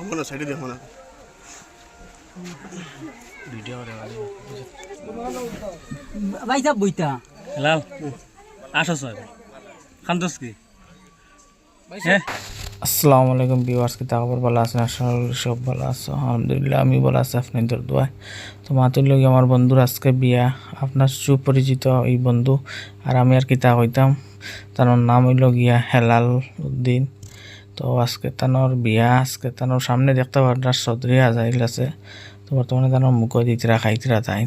আমার সাইডে দেখো না ভাই সাহেব বইতা। লাল আসো কি? হ্যাঁ? আসসালামু আলাইকুম ভিউয়ার্স কি ভালো আছেন? আসলে সব ভালো আছো। আলহামদুলিল্লাহ আমি ভালো আছি আপনাদের দোয়ায়। তো মাতুর লোক আমার বন্ধুর আজকে বিয়া। আপনার সুপরিচিত এই বন্ধু আর আমি আর কিতা হইতাম তার নাম হইল গিয়া হেলাল উদ্দিন। তো আজকে তানোর বিয়া, আজকে তানোর সামনে দেখতে পারার চৌধুরী আজাইল আছে। তো বর্তমানে তানোর মুখ দিতরা, খাইতরা তাই।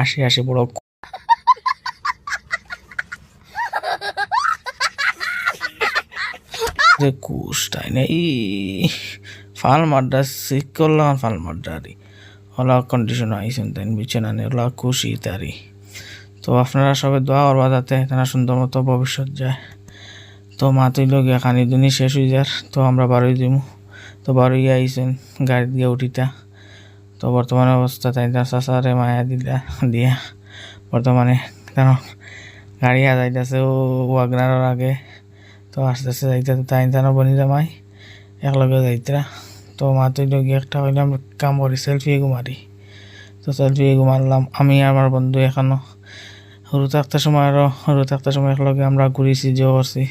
আসি আসি বড় ই, ফাল ফাল কন্ডিশন তারি। তো আপনারা সবাই দোয়া করবা যাতে সুন্দর মতো ভবিষ্যৎ যায়। তো মা তুই লোক খানি দুনি শেষ হয়ে যার, তো আমরা বারোই দিমু। তো বারোই আইসেন গাড়ি দিয়ে উঠিতা। তো বর্তমানে অবস্থা তাই তার চাচারে মায়া দিলা, দিয়া। বর্তমানে তার গাড়ি আজাইতেছে ও ওয়াগনার আগে। তো আস্তে আস্তে যাইতে তাই তানো বনি জামাই, একলগে যাইতরা। তো মাতুই লগি একটা হইলাম কাম করি সেলফি এগু মারি তো সেলফি এগু মারলাম আমি আমার বন্ধু এখনও। সরু থাকতে সময় আরও সরু থাকতে সময় একলগে আমরা ঘুরিছি যে করছি।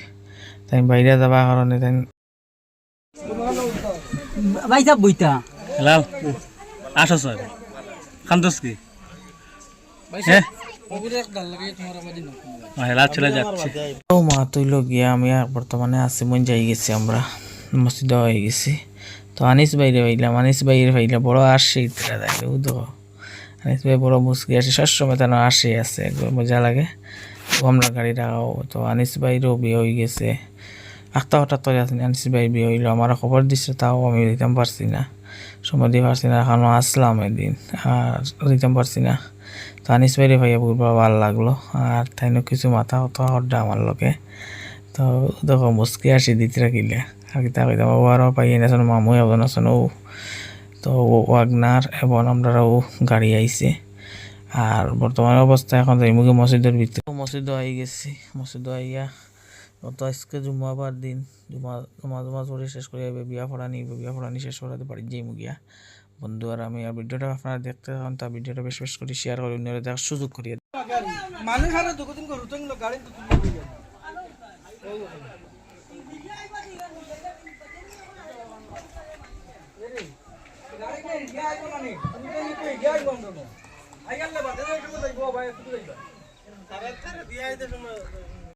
তাই বাইরে যাবার কারণে তাই ভাই সাহেব বইতা লাল আসো স্যার খান্তস কি? হ্যাঁ চলে যাচ্ছে। ও মা তুইল গিয়া আমি আর বর্তমানে আছি মন যাই গেছি আমরা। মসজিদ হয়ে গেছি। তো আনিস বাইরে পাইলাম আনিস বাইরে পাইলে বড় আসে ইতরা দেখে আনিস ভাই বড় মুসকি আসে সবসময় তেন আসে আছে মজা লাগে। আমরা গাড়ি তো আনিস বাইরেও বিয়ে হয়ে গেছে। আখতা হঠাৎ তো আছেন, আনিস ভাই বিয়ে হইল। আমার খবর দিচ্ছে তাও আমি দিতাম পারছি না। সময় দিতে পারছি না এখনও আসলাম একদিন আর দিতাম পারছি না। তো আনিস বাইরে ভাইয়া বহুত ভালো লাগল। আর তাইনো কিছু মাথা কথা হড্ডা আমার লোকে তো দেখো, মুসকি আসি দিতে রাখিলে। আর কি তা কইতাম, ও আরও পাই এনেছেন মামু এজন আছেন ও। তো ওয়াগনার এবং আমরাও গাড়ি আইছে। আর বর্তমান অবস্থা এখন যাইমুগে মসজিদের ভিতরে মসজিদ আই গেছি মসজিদ আইয়া তো আজকে জুমাবার দিন জুমা জমা জমা পড়ে শেষ করে যাবে বিয়া পড়ানি বিয়া পড়ানি শেষ করাতে পারি যাই মুগিয়া বন্ধু আর আমি আর ভিডিওটা আপনারা দেখতে থাকুন তা ভিডিওটা বেশ বেশ করে শেয়ার করে অন্যরা দেখার সুযোগ করিয়ে মানুষ আরও দুদিন করে রুটিন গাড়ি গাড়ি